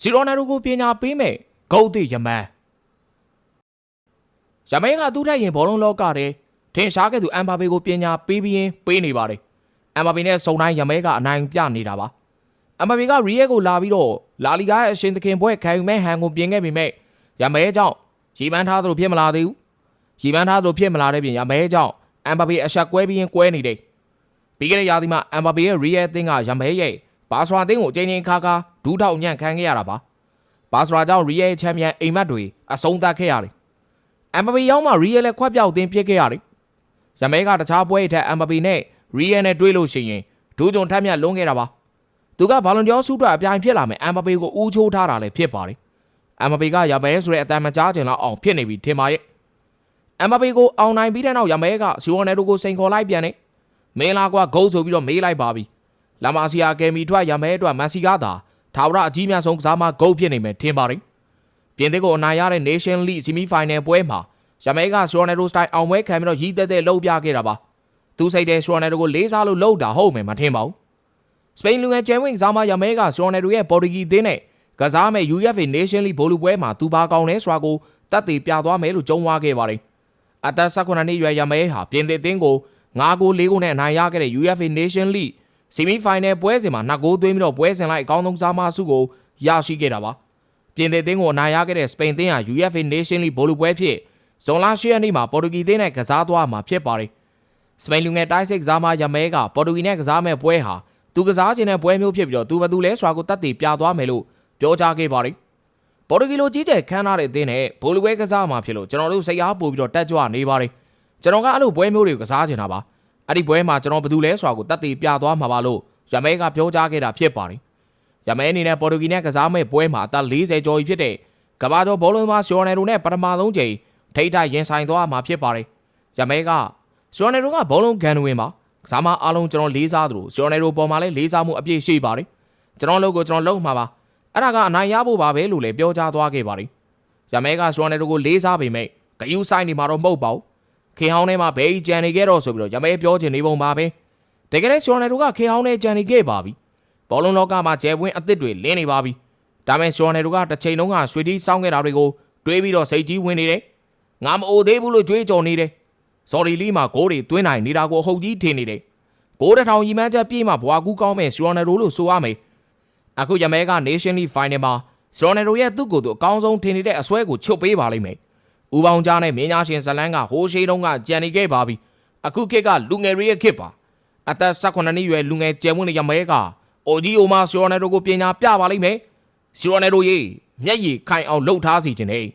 စီရိုနယ်ဒိုကိုပညာပေးမယ်ဂုတ်တိယမန်ရမဲကသူ့ထက်ရင်ဘောလုံးလောကတဲ့ထင်ရှားခဲ့သူအမ်ဘာပေကိုပညာပေးပြီးရင်ပေးနေပါတယ်အမ်ဘာပေနဲ့စုံတိုင်းရမဲကအနိုင်ပြနေတာပါအမ်ဘာပေကရီယက်ကိုလာပြီးတော့လာလီဂါရဲ့အရှင်သခင်ဘွဲခံယူမဲ့ဟန်ကိုပြင်ခဲ့ပေမဲ့ရမဲကြောင့်ရီပန်းထားသလိုဖြစ်မလာသေးဘူးရီပန်းထားသလိုဖြစ်မလာတဲ့ပြင်ရမဲကြောင့်အမ်ဘာပေအဆက်ကွဲပြီးရင်ကွဲနေတယ်ပြီးခဲ့တဲ့ရာသီမှာအမ်ဘာပေရဲ့ရီယက်အသင်းကရမဲရဲ့ ဘာစရာအသင်းကိုအချိန်ချင်းခါခါဒူးထောက်ညံ့ခံခဲ့ရတာပါဘာစရာကြောင့်ရီယက်ချန်ပီယံအိမ်မက်တွေအဆုံးသတ်ခဲ့ရတယ်အမ်ဘာပေရောက်မှရီယက်လည်းခွက်ပြောက်တင်ဖြစ်ခဲ့ရတယ်ရမဲကတခြားပွဲအထက်အမ်ဘာပေနဲ့ရီယက်နဲ့တွေ့လို့ရှိရင်ဒူးကြုံထက်မြက်လုံးခဲ့တာပါသူကဘာလွန်ကျော်ဆုအတွက်အပြိုင်ဖြစ်လာမယ်အမ်ဘာပေကိုဦးချိုးထားတာလည်းဖြစ်ပါတယ်အမ်ဘာပေကရမဲဆိုတဲ့အတန်မကြားချင်တော့အောင်ဖြစ်နေပြီထင်ပါရဲ့အမ်ဘာပေကိုအောင်နိုင်ပြီးတဲ့နောက်ရမဲကစီဝါနယ်တို့ကိုစိန်ခေါ်လိုက်ပြန်တယ်မင်းလာကွာဂုတ်ဆိုပြီးတော့မေးလိုက်ပါပြီ လာမာစီယာကယ်မီထွက်ရမဲအတွက်မန်စီကသာထာဝရအကြီးမြတ်ဆုံးကစားမဂုတ်ဖြစ်နေမယ်ထင်ပါတယ်ပြင်သစ်ကိုအနိုင်ရတဲ့ Nation League Semi Final ပွဲမှာရမဲကစီဝါနယ်တို့စတိုင်အောင်ပွဲခံပြီးတော့ရီးသက်သက်လှုပ်ပြခဲ့တာပါသူစိတ်တဲ့စီဝါနယ်တို့ကိုလေးစားလို့လှုပ်တာဟုတ်မယ်မထင်ပါဘူးစပိန်လူငယ်ကျဲဝင်းကစားမရမဲကစရော်နယ်တို့ရဲ့ပေါ်တူဂီသင်းနဲ့ကစားမဲ့ UEFA Nation League ဘောလုံးပွဲမှာသူပါကောင်းလဲဆိုတာကိုတက်တည်ပြသွားမယ်လို့ကြုံဝါခဲ့ပါတယ်။အသက်18နှစ်ရွယ်ရမဲဟာပြင်သစ်သင်းကို9ဂိုး4ဂိုးနဲ့အနိုင်ရခဲ့တဲ့ UEFA Nation League Semi Final ပွဲစဉ်မှာ2ဂိုးသွင်းပြီးတော့ပွဲစဉ်လိုက်အကောင်းဆုံးစားမဆုကိုရရှိခဲ့တာပါ။ပြင်သစ်သင်းကိုအနိုင်ရခဲ့တဲ့စပိန်သင်းဟာ UEFA Nation League ဘောလုံးပွဲဖြစ်ဇွန်လ10ရက်နေ့မှာပေါ်တူဂီသင်းနဲ့ကစားသွားမှာဖြစ်ပါတယ်။စပိန်လူငယ်တိုက်စစ်ကစားမရမဲကပေါ်တူဂီနဲ့ကစားမဲ့ပွဲဟာသူကစားခြင်းတဲ့ပွဲမျိုးဖြစ်ပြီးတော့သူဘယ်သူလဲဆိုတာကိုတတ်သိပြသွားမယ်လို့ပြောကြားခဲ့ပါတယ်။ပေါ်တူဂီလိုကြီးတဲ့ခန်းထားတဲ့အသင်းနဲ့ဘိုလ်ပွဲကစားမှာဖြစ်လို့ကျွန်တော်တို့စိတ်အားပို့ပြီးတော့တက်ကြွနေပါတယ်။ကျွန်တော်ကအဲ့လိုပွဲမျိုးတွေကိုကစားချင်တာပါ။ အဲ့ဒီပွဲမှာကျွန်တော်ဘယ်သူလဲဆိုတာကိုတတ်သိပြသွားမှာပါလို့ရမဲကပြောကြားခဲ့တာဖြစ်ပါတယ်။ရမဲအနေနဲ့ပေါ်တူဂီနဲ့ကစားမဲ့ပွဲမှာအသက်40ကျော်ကြီးဖြစ်တဲ့ကမ္ဘာကျော်ဘောလုံးသမားဆီယိုနယ်ရိုနဲ့ပထမဆုံးချိန်ထိထိုက်ရင်ဆိုင်သွားမှာဖြစ်ပါတယ်။ရမဲကဆီယိုနယ်ရိုကဘောလုံးကန်ဝင်ပါကစားမအားလုံးကျွန်တော်လေးစားသလိုဆီယိုနယ်ရိုပေါ်မှာလည်းလေးစားမှုအပြည့်ရှိပါတယ်။ကျွန်တော်လုပ်ကိုကျွန်တော်လုပ်မှာပါ။အဲ့ဒါကအနိုင်ရဖို့ပါပဲလို့လည်းပြောကြားသွားခဲ့ပါတယ်။ရမဲကဆီယိုနယ်ရိုကိုလေးစားပေမဲ့ဂယုဆိုင်နေမှာတော့မဟုတ်ပါဘူး။ ခေဟောင်းထဲမှာဘဲကြီးကြံနေခဲ့တော့ဆိုပြီးတော့ရမဲပြောချင်နေပုံပါပဲ။တကယ်လည်းဆီယိုနယ်ရိုကခေဟောင်းထဲကြံနေခဲ့ပါပြီ။ဘောလုံးလောကမှာကျဲပွင့်အစ်စ်တွေလင်းနေပါပြီ။ဒါမဲ့ဆီယိုနယ်ရိုကတစ်ချိန်လုံးကရွှေတီးစောင်းခဲ့တာတွေကိုတွေးပြီးတော့စိတ်ကြီးဝင်နေတယ်။ငါမအိုသေးဘူးလို့ကြွေးကြော်နေတယ်။စော်ဒီလီမှာဂိုးတွေသွင်းနိုင်နေတာကိုအဟုတ်ကြီးထင်နေတယ်။ဂိုးတစ်ထောင်ရီမန်းချက်ပြေးမှဘွာကူးကောင်းမဲ့ဆီယိုနယ်ရိုလို့ဆိုရမယ်။အခုရမဲက Nation League Final မှာဆီယိုနယ်ရိုရဲ့သူ့ကိုယ်သူအကောင်းဆုံးထင်နေတဲ့အစွဲကိုချုပ်ပေးပါလိမ့်မယ်။ ဦးပေါင်းကြားနဲ့မင်းညာရှင်ဇလန်းကဟိုးရှိတုံးကကြံနေခဲ့ပါပြီ။အခုခေတ်ကလူငယ်တွေရဲ့ခေတ်ပါ။အသက်18နှစ်ရွယ်လူငယ်ကျယ်ဝန်းတဲ့ရမဲကအိုဂျီအိုမာဆီယိုနယ်ရိုကိုပညာပြပါလိမ့်မယ်။ဆီယိုနယ်ရိုရေးမျက်ရည်ခိုင်အောင်လှုပ်ထားစီခြင်းနဲ့